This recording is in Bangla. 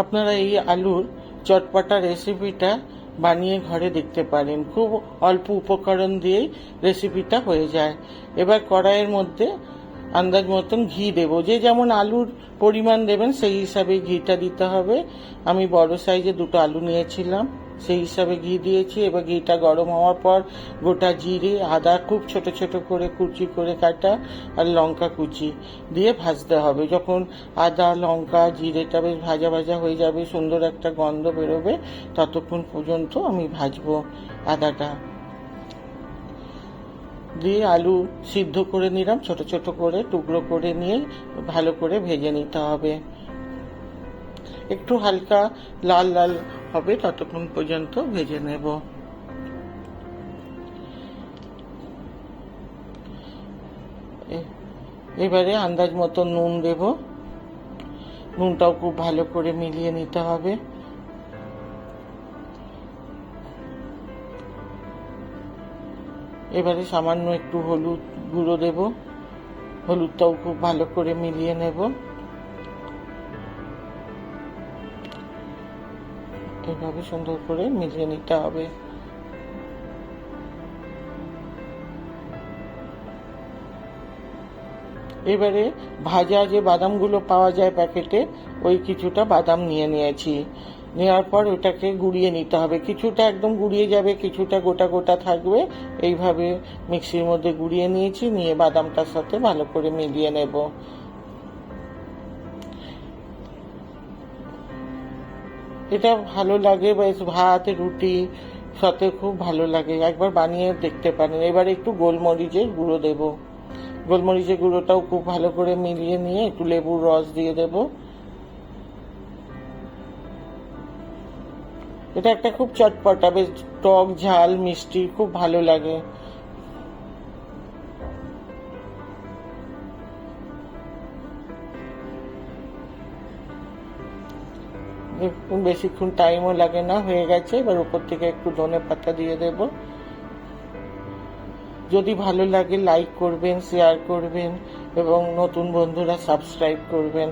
আপনারা এই আলুর চটপটা রেসিপিটা বানিয়ে ঘরে দেখতে পারেন। খুব অল্প উপকরণ দিয়েই রেসিপিটা হয়ে যায়। এবার কড়াইয়ের মধ্যে আন্দাজ মতন ঘি দেব। যে যেমন আলুর পরিমাণ দেবেন, সেই হিসাবে ঘিটা দিতে হবে। আমি বড় সাইজে দুটো আলু নিয়েছিলাম। সেই হিসাবে ঘি দিয়েছি, এবার ঘিটা গরম হওয়ার পর গোটা জিরে, আদা, খুব ছোট ছোট করে কুচি করে কাটা আর লঙ্কা কুচি দিয়ে ভাজতে হবে। যখন আদা, লঙ্কা, জিরেটা বেশ ভাজা ভাজা হয়ে যাবে, সুন্দর একটা গন্ধ বেরোবে, ততক্ষণ পর্যন্ত আমি ভাজবো আদাটা। দিয়ে আলু সিদ্ধ করে নিলাম, ছোট ছোট করে, টুকরো করে নিয়ে ভালো করে ভেজে নিতে হবে। একটু হালকা লাল লাল হবে ততক্ষণ পর্যন্ত ভেজে নেব। এবারে আন্দাজ মতো নুন দেব। নুনটাও খুব ভালো করে মিলিয়ে নিতে হবে। এবারে সামান্য একটু হলুদ গুঁড়ো দেব। হলুদটাও খুব ভালো করে মিলিয়ে নেব। এভাবে সুন্দর করে মিলিয়ে নিতে হবে। এবারে ভাজা যে বাদামগুলো পাওয়া যায় প্যাকেটে, ওই কিছুটা বাদাম নিয়ে নিয়েছি। নেওয়ার পর ওটাকে গুঁড়িয়ে নিতে হবে। কিছুটা একদম গুঁড়িয়ে যাবে, কিছুটা গোটা গোটা থাকবে। এইভাবে মিক্সির মধ্যে গুঁড়িয়ে নিয়েছি, নিয়ে বাদামটার সাথে ভালো করে মিলিয়ে নেব। এটা ভালো লাগে বেশ ভাত রুটি সাথে খুব ভালো লাগে। একবার বানিয়ে দেখতে পারেন। এবার একটু গোলমরিচের গুঁড়ো দেব। গোলমরিচের গুঁড়োটাও খুব ভালো করে মিলিয়ে নিয়ে একটু লেবুর রস দিয়ে দেব। এটা একটা খুব চটপটা, বেশ টক, ঝাল, মিষ্টি, খুব ভালো লাগে। বেশিক্ষণ টাইমও লাগে না, হয়ে গেছে। এবার উপর থেকে একটু ধনে পাতা দিয়ে দেব। যদি ভালো লাগে লাইক করবেন শেয়ার করবেন, এবং নতুন বন্ধুরা সাবস্ক্রাইব করবেন।